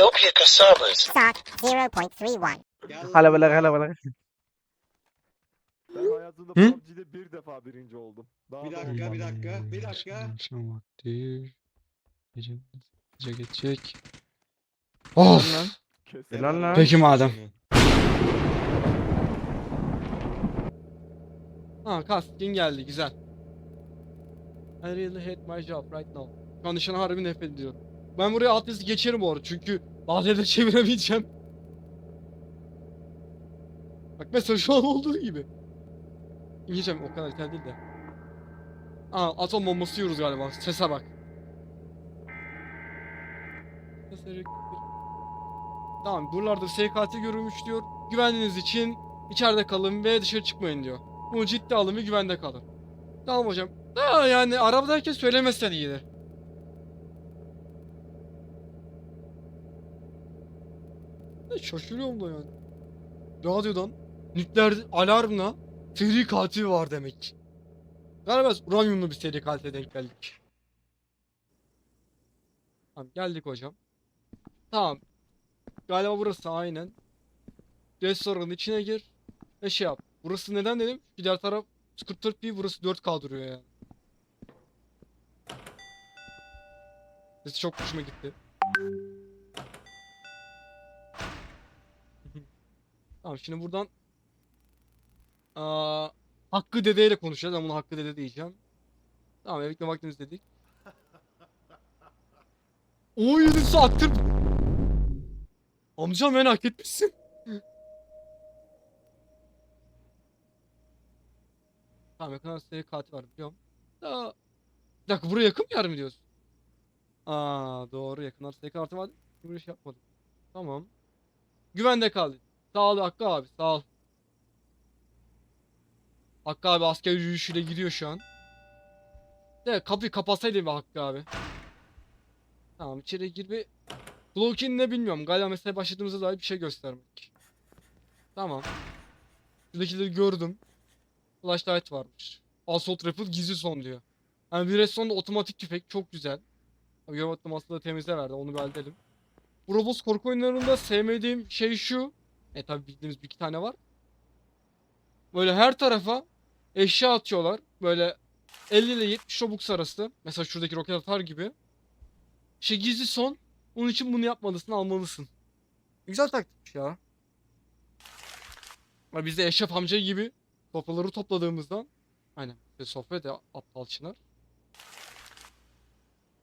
Ethiopia cassavas. Sock 0.31. Hala böyle hala böyle. Ben hayatımda Hı? PUBG'de bir defa birinci oldum. Daha Bir da dakika, bir dakika, bir dakika. Akşam vakti. Gece, gece geçecek. Of. Helal lan. Peki madem. Ha kaskin geldi güzel. I really hate my job right now. Şu an harbi nefret ediyorum. Ben buraya yazı geçerim bu arada çünkü yerleri çeviremeyeceğim. Bak mesela şu an olduğu gibi. İngilizcem o kadar yeterli değil de. Aa atom bombası yiyoruz galiba. Sese bak. Tamam buralarda katil görülmüş diyor. Güvenliğiniz için içeride kalın ve dışarı çıkmayın diyor. Bunu ciddi alın ve güvende kalın. Tamam hocam. Daha yani arabadayken söylemezsen iyiydi. Şaşırıyorum da yani. Radyodan nükleer alarmla seri katil var demek. Galiba uranyumlu bir seri katile denk geldik. Tamam geldik hocam. Tamam. Galiba burası aynen. Restoranın içine gir ve şey yap. Burası neden dedim? Bir diğer taraf 44p burası 4K duruyor yani. Sesi çok hoşuma gitti. Tamam şimdi buradan Aa, Hakkı Dede ile konuşacağız. Ben bunu Hakkı Dede diyeceğim. Tamam emekli vaktimiz dedik. 17 saattir Amcam beni hak etmişsin. tamam yakın seri katil var biliyorum. Daha... Bir dakika buraya yakın bir yer mi diyorsun? Aa doğru yakın seri katil var. Buraya şey yapmadım. Tamam. Güvende kal. Sağ ol Hakkı abi sağ ol. Hakkı abi asker yürüyüşüyle gidiyor şu an. De kapıyı kapatsaydı bir Hakkı abi. Tamam içeri gir bir Cloak'in ne bilmiyorum. Galiba mesela başladığımızda dair bir şey göstermek. Tamam. Şuradakileri gördüm. Flashlight varmış. Assault Rifle gizli son diyor. Yani bir restonda otomatik tüfek çok güzel. Görev atlaması da temize verdi onu bir halledelim. Bu Roblox korku oyunlarında sevmediğim şey şu. E tabi bildiğimiz bir iki tane var. Böyle her tarafa eşya atıyorlar. Böyle 50 ile 70 Robux arası. Mesela şuradaki roket atar gibi. İşte gizli son. Onun için bunu yapmalısın, almalısın. Güzel taktikmiş ya. Ama biz de Eşref amca gibi sofraları topladığımızdan aynen işte sofra da aptal çınar.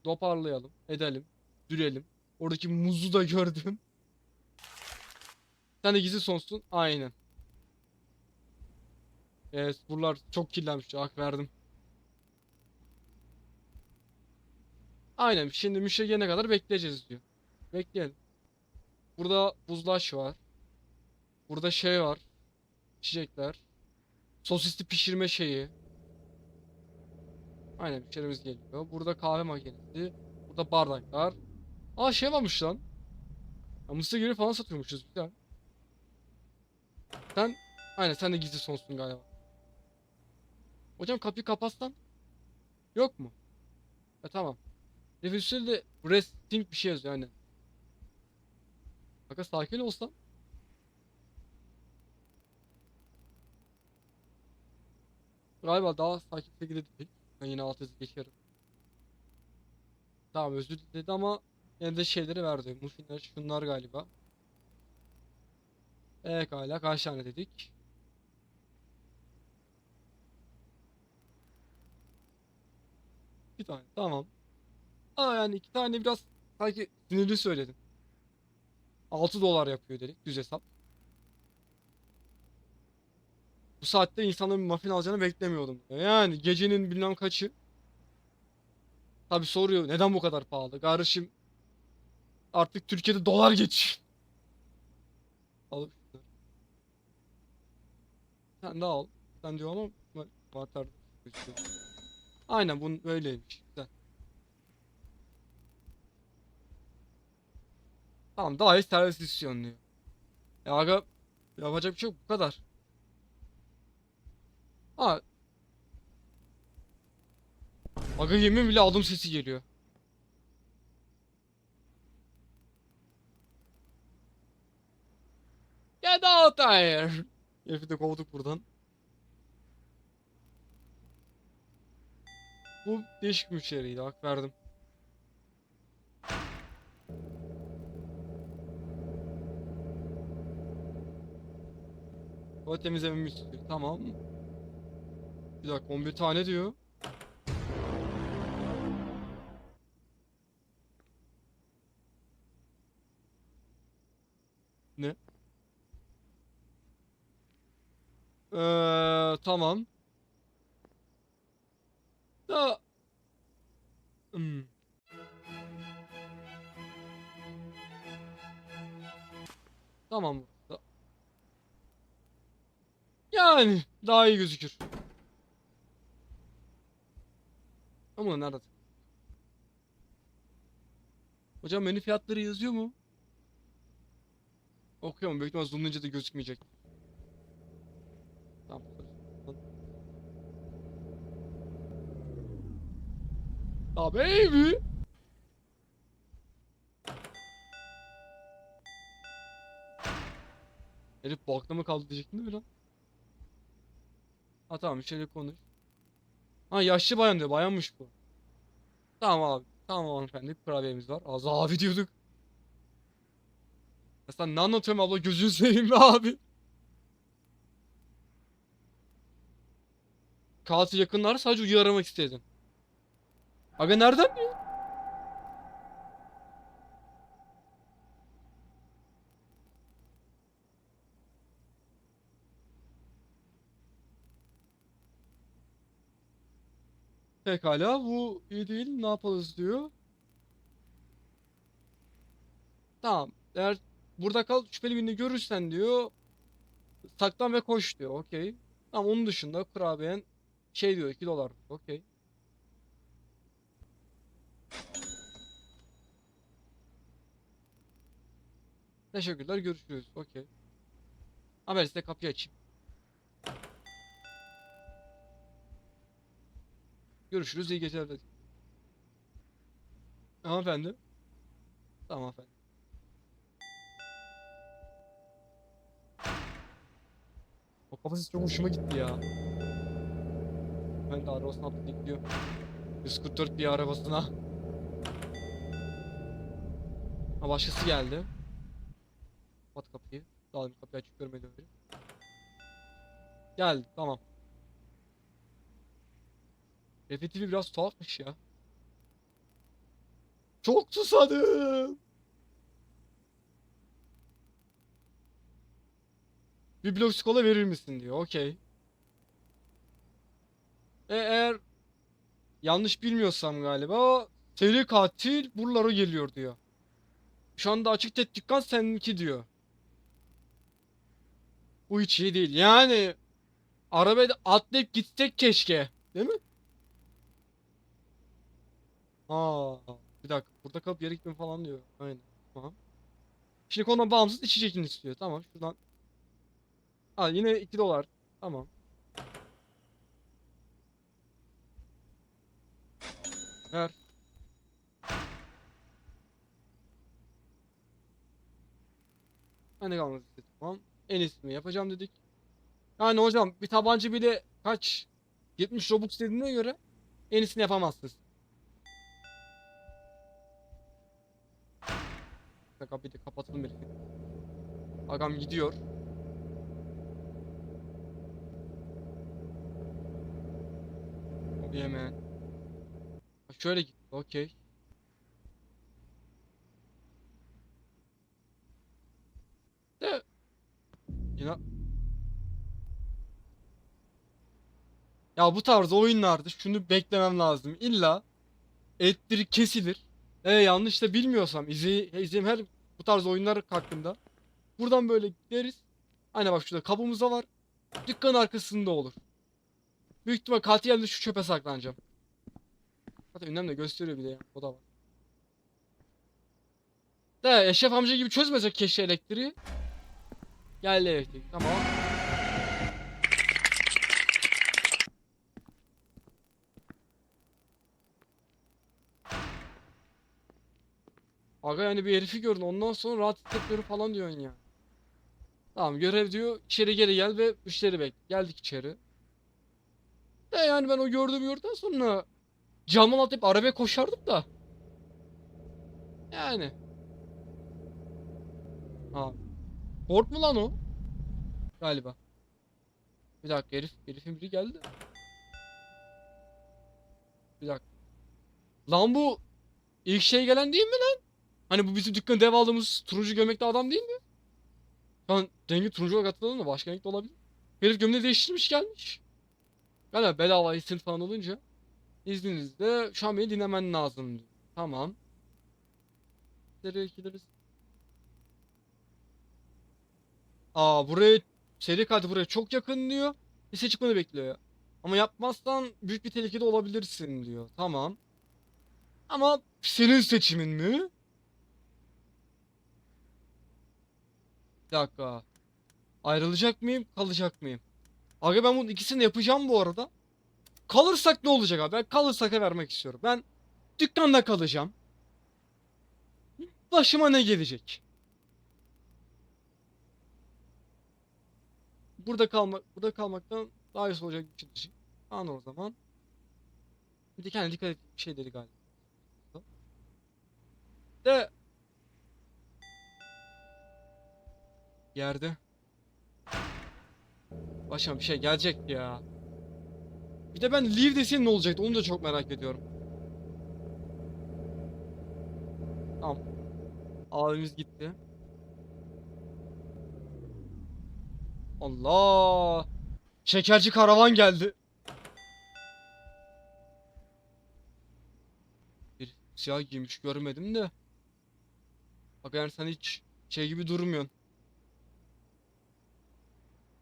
Toparlayalım, edelim, dürelim. Oradaki muzu da gördüm. Sen de gizli sonsun. Aynen. Evet, buralar çok kirlenmiş. Hak verdim. Aynen. Şimdi müşteri gelene kadar bekleyeceğiz diyor. Bekleyelim. Burada buzlaş var. Burada şey var. İçecekler. Sosisli pişirme şeyi. Aynen müşterimiz geliyor. Burada kahve makinesi. Burada bardaklar. Aa şey varmış lan. Ya mısır geri falan satıyormuşuz güzel. Sen aynen sen de gizli sonsun galiba. Hocam kapıyı kapatsan. Yok mu? E tamam. Nefesinde de resting bir şey yazıyor aynen. Kanka sakin olsan. Galiba daha sakin şekilde değil. Ben yine alt yazı geçerim. Tamam özür diledi ama yine de şeyleri verdi. Muffinler şunlar galiba. Evet hala kaç tane dedik. Bir tane tamam. Aa yani iki tane biraz sanki sinirli söyledim. 6 dolar yapıyor dedik düz hesap. Bu saatte insanların bir muffin alacağını beklemiyordum. Yani gecenin bilmem kaçı. Tabi soruyor neden bu kadar pahalı? Kardeşim artık Türkiye'de dolar geç. Al tane daha al. Sen diyor ama batar. Aynen bunun böyleymiş. Güzel. Tamam daha iyi servis istiyorsun diyor. Ya aga yapacak bir şey yok bu kadar. Ha. Aga yemin bile adım sesi geliyor. Get out there! Herifi de kovduk buradan. Bu değişik müşteriydi. Hak verdim. Temizlememi istiyor. Tamam. Bir dakika 11 tane diyor. Tamam. Da Hmm. Tamam. Yani daha iyi gözükür. Ama nerede? Hocam menü fiyatları yazıyor mu? Okuyorum. Büyük ihtimal zoomlayınca da gözükmeyecek. Tamam. Ya baby. Herif bu aklıma kaldı diyecektim değil mi lan? Ha tamam şöyle konuş. Ha yaşlı bayan diyor. Bayanmış bu. Tamam abi. Tamam hanımefendi. Kurabiyemiz var. Az abi diyorduk. Ya sen ne anlatıyorum abla gözünü seveyim be abi. Katil yakınlar sadece uyu aramak istedin. Aga nereden? Pekala bu iyi değil ne yapalım diyor. Tamam eğer burada kal şüpheli birini görürsen diyor saklan ve koş diyor okey. Tamam onun dışında kurabiyen şey diyor 2 dolar okey. Teşekkürler görüşürüz okey. Haber size kapıyı açayım. Görüşürüz iyi geceler dedik. Hanımefendi. Tamam efendim. O kafası çok hoşuma gitti ya. Ben de arabasına atlayıp gidiyor. 144 bir arabasına. Ha başkası geldi. Kapat kapıyı. Daha kapıyı açık görmedi öyle. Geldi tamam. Efektifi biraz tuhafmış ya. Çok susadım. Bir blok kola verir misin diyor. Okey. E, eğer yanlış bilmiyorsam galiba seri katil buralara geliyor diyor. Şu anda açık tek dükkan seninki diyor. Bu hiç iyi değil. Yani arabaya atlayıp gitsek keşke. Değil mi? Aa, bir dakika. Burada kalıp yere gitme falan diyor. Aynen. Tamam. Şimdi konudan bağımsız içecekini istiyor. Tamam. Şuradan. Ha yine 2 dolar. Tamam. Ver. Hani kalmadı işte. Tamam. En iyisini yapacağım dedik. Yani hocam bir tabanca bile kaç? 70 Robux dediğine göre en iyisini yapamazsınız. Kapıyı da kapatalım herifi. Agam gidiyor. Ha, Şöyle git. Okey. De. Yine. Ya bu tarz oyunlarda şunu beklemem lazım. İlla etleri kesilir. E yanlış da bilmiyorsam izley izleyeyim her bu tarz oyunlar hakkında. Buradan böyle gideriz. Aynen bak şurada kapımız da var. Dükkanın arkasında olur. Büyük ihtimal katil geldi şu çöpe saklanacağım. Zaten ünlem de gösteriyor bir de ya. O da var. De Eşref amca gibi çözmesek keşke elektriği. Geldi elektrik. Tamam. Aga yani bir herifi gördün ondan sonra rahat hissetmiyorum falan diyorsun ya. Tamam görev diyor içeri geri gel ve müşteri bek. Geldik içeri. De yani ben o gördüğüm yurttan sonra camdan atlayıp arabaya koşardım da. Yani. Ha. Ford mu lan o? Galiba. Bir dakika herif, herifin biri geldi. Bir dakika. Lan bu ilk şey gelen değil mi lan? Hani bu bizim dükkanı dev aldığımız turuncu gömlekli adam değil mi? Şu an rengi turuncu olarak hatırladım da başka renk de olabilir. Herif gömleği değiştirmiş gelmiş. Galiba bedava isim falan olunca. İzninizle şu an beni dinlemen lazım. Tamam. Nereye gideriz? Aa buraya seri katil buraya çok yakın diyor. Lise çıkmanı bekliyor. Ama yapmazsan büyük bir tehlikede olabilirsin diyor. Tamam. Ama senin seçimin mi? Bir dakika. Ayrılacak mıyım, kalacak mıyım? Aga ben bunun ikisini yapacağım bu arada. Kalırsak ne olacak abi? Ben kalırsak vermek istiyorum. Ben dükkanda kalacağım. Başıma ne gelecek? Burada kalmak, burada kalmaktan daha iyi olacak şey düşün. Anla o zaman. Bir de kendine dikkat et bir şeyleri galiba. De Yerde. Başıma bir şey gelecek ya. Bir de ben leave deseydim ne olacaktı onu da çok merak ediyorum. Tamam. Abimiz gitti. Allah! Şekerci karavan geldi. Bir siyah giymiş görmedim de. Bak yani sen hiç şey gibi durmuyorsun.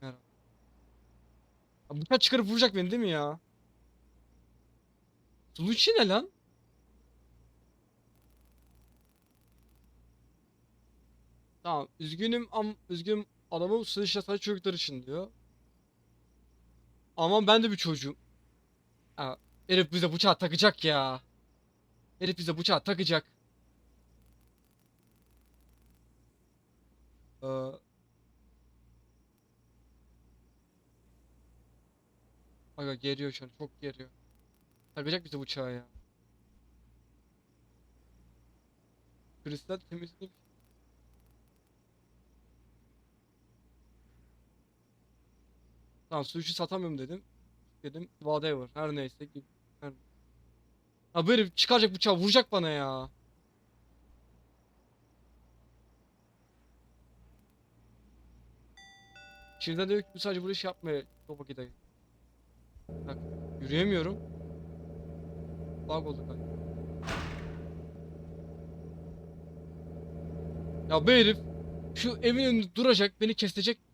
Merhaba. Ya Bıçak çıkarıp vuracak beni değil mi ya? Suluçi ne lan? Tamam üzgünüm am üzgünüm adamı sıçratan çocuklar için diyor. Ama ben de bir çocuğum. Ha, herif bize bıçağı takacak ya. Herif bize bıçağı takacak. Ee, Aga geriyor şu an çok geriyor. Takacak bize bıçağı ya. Kristal temizlik. Tamam sushi satamıyorum dedim. Dedim whatever her neyse. Her... Ha bu herif çıkaracak bıçağı vuracak bana ya. Şimdiden diyor ki sadece bu iş yapmaya topa gideyim. Bak yürüyemiyorum. Bug oldu kanka. Ya bu herif şu evin önünde duracak beni kesecek.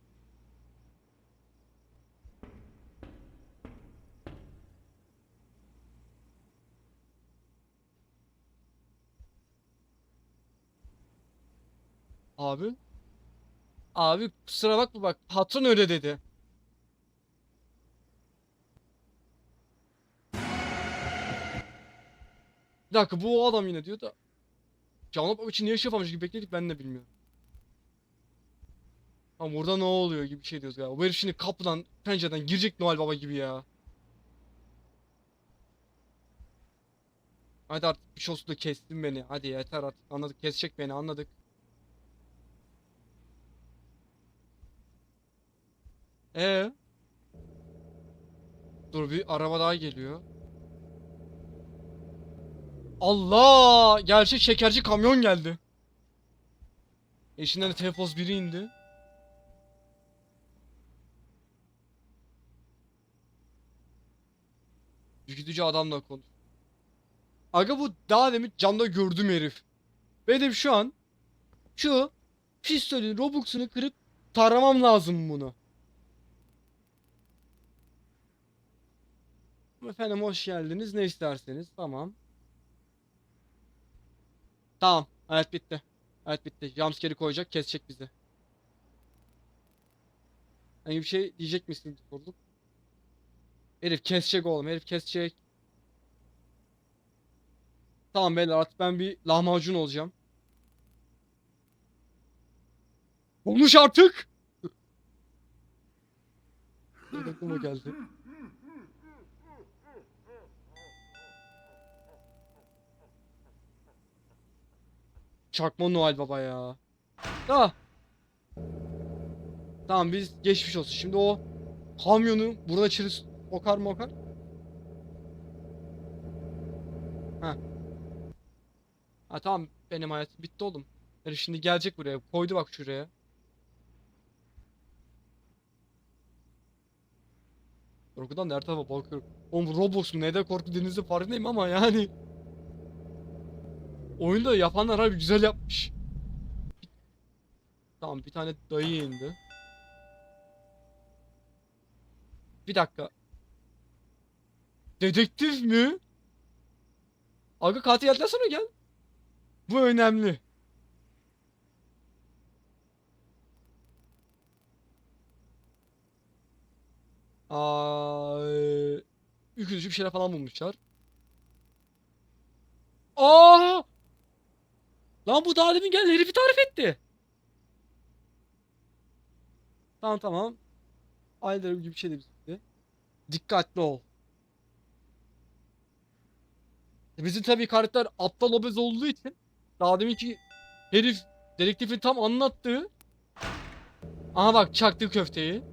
Abi. Abi kusura bakma bak patron öyle dedi. Bir dakika bu o adam yine diyor da. Baba için niye şey yapamış gibi bekledik ben de bilmiyorum. Ama burada ne oluyor gibi bir şey diyoruz galiba. Bu herif şimdi kapıdan pencereden girecek Noel Baba gibi ya. Hadi artık bir şey olsun da kestin beni. Hadi yeter artık anladık kesecek beni anladık. Ee? Dur bir araba daha geliyor. Allah! Gerçek şekerci kamyon geldi. Eşinden de biri indi. Ürkütücü adamla konuş. Aga bu daha demin camda gördüm herif. Benim şu an şu pistolün robux'unu kırıp taramam lazım bunu. Efendim hoş geldiniz. Ne isterseniz. Tamam. Tamam. Evet bitti. Evet bitti. Jumpscare'i koyacak. Kesecek bizi. Hani bir şey diyecek misin? Sorduk. Herif kesecek oğlum. Herif kesecek. Tamam beyler artık ben bir lahmacun olacağım. Konuş artık. Aklıma geldi. Çakma Noel Baba ya. Da. Tamam biz geçmiş olsun. Şimdi o kamyonu burada içeri sokar mı okar? Ha. Ha tamam benim hayatım bitti oğlum. Herif şimdi gelecek buraya. Koydu bak şuraya. Korkudan da her tarafa bakıyorum. Oğlum Roblox ne de korku denizde farkındayım ama yani. Oyunda yapanlar harbi güzel yapmış. Tamam bir tane dayı indi. Bir dakika. Dedektif mi? Aga katil geldikten sonra gel. Bu önemli. Aa, eee, ürkütücü bir şeyler falan bulmuşlar. Aa! Lan bu daha demin gelen herifi tarif etti. Tamam tamam. Aylar gibi bir şey de. Dikkatli ol. E Bizim tabii karakter aptal obez olduğu için daha deminki herif dedektifin tam anlattığı Aha bak çaktı köfteyi.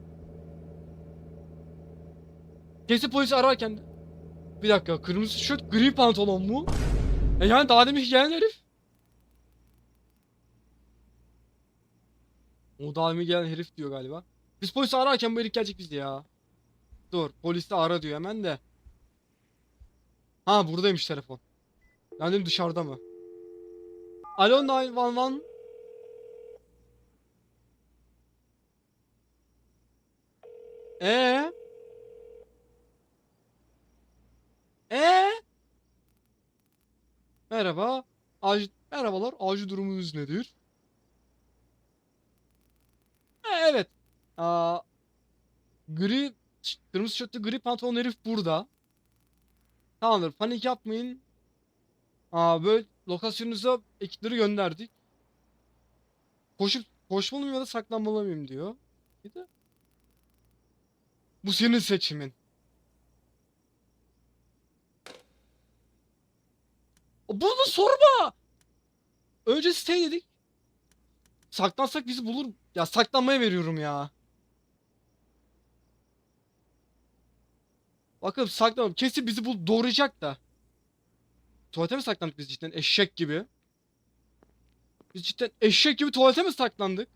Kesin polisi ararken Bir dakika kırmızı tişört gri pantolon mu? E yani daha demin gelen herif. Demin gelen herif diyor galiba. Biz polisi ararken bu herif gelecek bizi ya. Dur polisi ara diyor hemen de. Ha buradaymış telefon. Ben dedim dışarıda mı? Alo 911. Ee? Ee? Merhaba. Acil, merhabalar. Acil durumunuz nedir? Ha, evet. Aa, gri, kırmızı tişörtlü gri pantolon herif burada. Tamamdır. Panik yapmayın. Aa, böyle lokasyonunuza ekipleri gönderdik. Koşup koşmalı mıyım ya da saklanmalı mıyım diyor. Bir de bu senin seçimin. Bunu sorma. Önce stay dedik. Saklansak bizi bulur. Ya saklanmaya veriyorum ya. Bakın saklanalım. Kesin bizi bul doğrayacak da. Tuvalete mi saklandık biz cidden eşek gibi? Biz cidden eşek gibi tuvalete mi saklandık?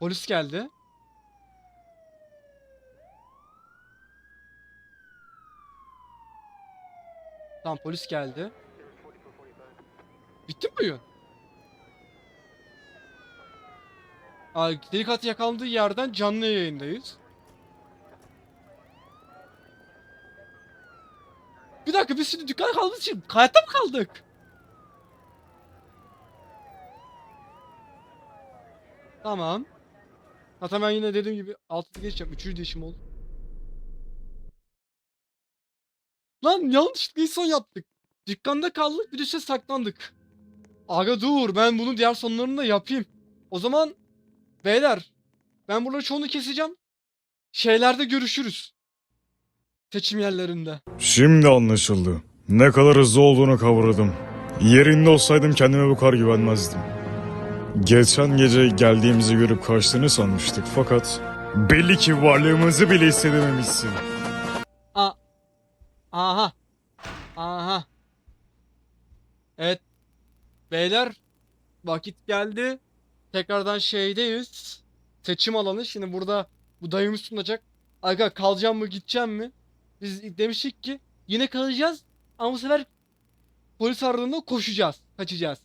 Polis geldi. Tamam polis geldi. Bitti mi oyun? Aa, delikat yakalandığı yerden canlı yayındayız. Bir dakika biz şimdi dükkana kaldığımız için hayatta mı kaldık? Tamam. Zaten ben yine dediğim gibi altı geçeceğim. Üçüncü değişim oldu. Lan yanlışlıkla son yaptık. Dükkanda kaldık bir de şey saklandık. Aga dur ben bunu diğer sonlarında yapayım. O zaman beyler ben buraları çoğunu keseceğim. Şeylerde görüşürüz. Seçim yerlerinde. Şimdi anlaşıldı. Ne kadar hızlı olduğunu kavradım. Yerinde olsaydım kendime bu kadar güvenmezdim. Geçen gece geldiğimizi görüp kaçtığını sanmıştık fakat belli ki varlığımızı bile hissedememişsin. A Aha. Aha. Evet. Beyler vakit geldi. Tekrardan şeydeyiz. Seçim alanı. Şimdi burada bu dayımız sunacak. Aga kalacağım mı gideceğim mi? Biz demiştik ki yine kalacağız ama bu sefer polis aradığında koşacağız. Kaçacağız.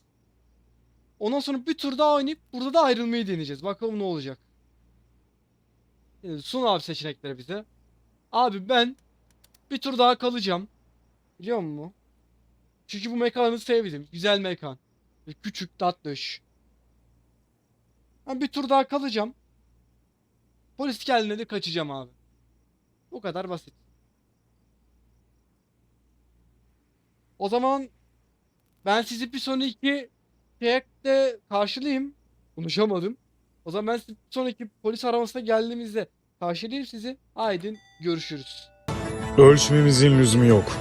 Ondan sonra bir tur daha oynayıp burada da ayrılmayı deneyeceğiz. Bakalım ne olacak. Şimdi sun abi seçenekleri bize. Abi ben bir tur daha kalacağım. Biliyor musun? Çünkü bu mekanı sevdim. Güzel mekan. Küçük, tatlış. Ben bir tur daha kalacağım. Polis geldiğinde de kaçacağım abi. Bu kadar basit. O zaman ben sizi bir sonraki çeyrekte karşılayayım. Konuşamadım. O zaman ben sizi sonraki polis aramasına geldiğimizde karşılayayım sizi. Haydi görüşürüz. Ölçmemizin lüzumu yok.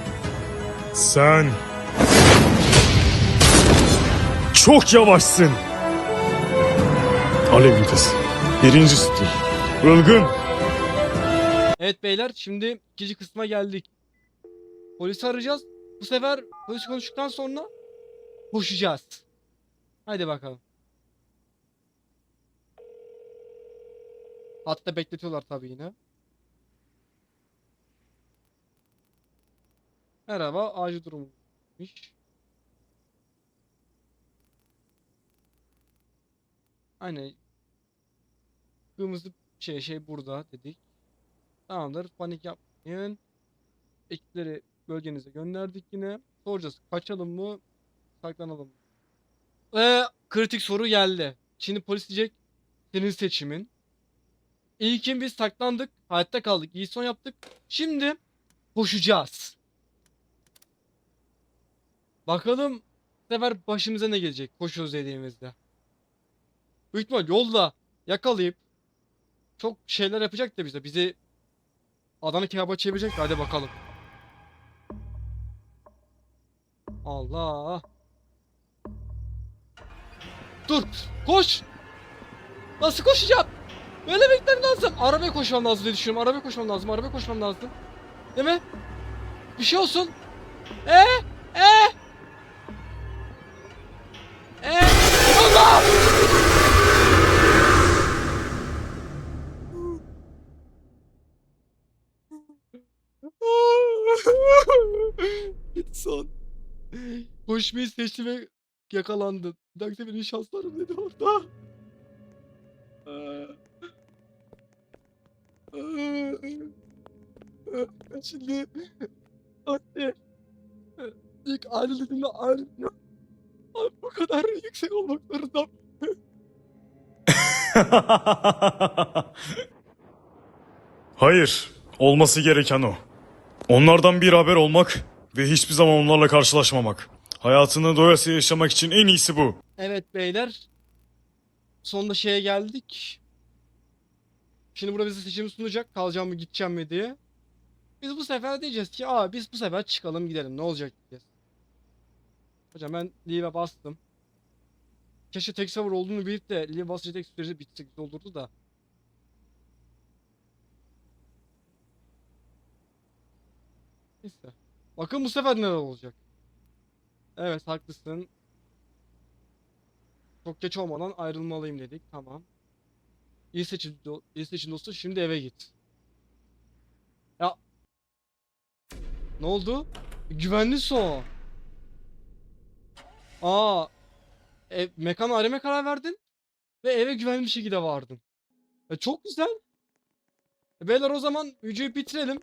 Sen... Çok yavaşsın. Alev vitesi. Birinci stil. Ilgın. Evet beyler şimdi ikinci kısma geldik. Polisi arayacağız. Bu sefer polis konuştuktan sonra koşacağız. Haydi bakalım. Hatta bekletiyorlar tabii yine. Merhaba, acil durummuş. Aynen. Kırmızı şey şey burada dedik. Tamamdır. Panik yapmayın. Ekipleri bölgenize gönderdik yine. Soracağız. Kaçalım mı? Saklanalım mı? Ee, kritik soru geldi. Şimdi polis diyecek. Senin seçimin. İlkin biz saklandık. Hayatta kaldık. İyi son yaptık. Şimdi koşacağız. Bakalım bu sefer başımıza ne gelecek koşuyoruz dediğimizde. Büyük ihtimal yolda yakalayıp çok şeyler yapacak da bize. Bizi Adana kebaba çevirecek de hadi bakalım. Allah. Dur. Koş. Nasıl koşacağım? Böyle beklemem lazım. Arabaya koşmam lazım diye düşünüyorum. Arabaya koşmam lazım. Arabaya koşmam lazım. Değil mi? Bir şey olsun. E Koşmayı seçti ve yakalandı. Bir dahaki şanslarım dedi orada. Şimdi anne ilk ayrıldığında ayrılıyor. Abi bu kadar yüksek olmak zorunda. Hayır. Olması gereken o. Onlardan bir haber olmak ve hiçbir zaman onlarla karşılaşmamak. Hayatını doyasıya yaşamak için en iyisi bu. Evet beyler. Sonunda şeye geldik. Şimdi burada bize seçim sunacak. Kalacağım mı gideceğim mi diye. Biz bu sefer diyeceğiz ki aa biz bu sefer çıkalım gidelim ne olacak diyeceğiz. Hocam ben leave'e bastım. Keşke tek server olduğunu bilip de leave basınca tek süresi bitse güzel olurdu da. Neyse. Bakın bu sefer neler olacak. Evet haklısın. Çok geç olmadan ayrılmalıyım dedik. Tamam. İyi seçim, do- iyi seçim dostum. Şimdi eve git. Ya. Ne oldu? Güvenli son. Aa. E, mekanı aramaya karar verdin. Ve eve güvenli bir şekilde vardın. E, çok güzel. E, beyler o zaman videoyu bitirelim.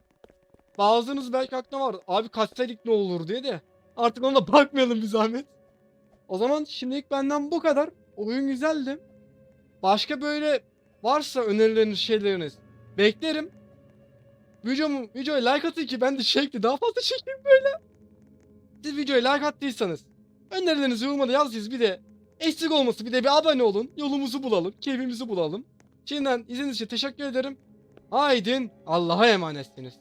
Bazınız belki aklına var. Abi kaçsaydık ne olur diye de. Artık ona bakmayalım bir zahmet. O zaman şimdilik benden bu kadar. Oyun güzeldi. Başka böyle varsa önerileriniz, şeyleriniz beklerim. Videomu, videoya like atın ki ben de şekli daha fazla çekeyim böyle. Siz videoya like attıysanız önerilerinizi yorumlara yazınız bir de eksik olması bir de bir abone olun. Yolumuzu bulalım, keyfimizi bulalım. Şimdiden izlediğiniz için teşekkür ederim. Haydin Allah'a emanetsiniz.